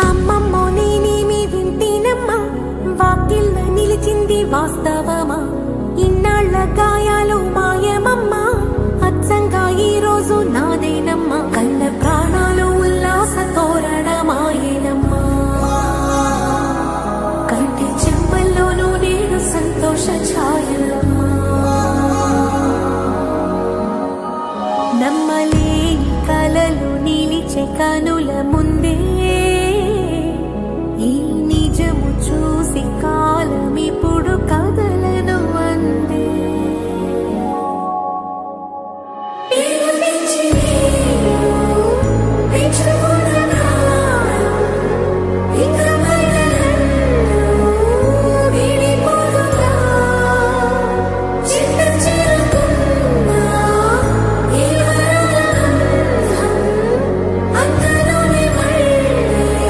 అమ్మమ్మ నేనేమి వింటేనమ్మా? వాకిళ్ళ నిలిచింది వాస్తవమా? ఇన్నాళ్ళ గాయాలు మాయమమ్మా? అచ్చంగా ఈ రోజు నాదేనమ్మా? కళ్ళ ప్రాణాలు ఉల్లాస తోరణమాయేనమ్మా కంటి చెంపల్లోనూ నేను సంతోష ఛాయనమ్మా నమ్మలే కలలు నిలిచే కనుల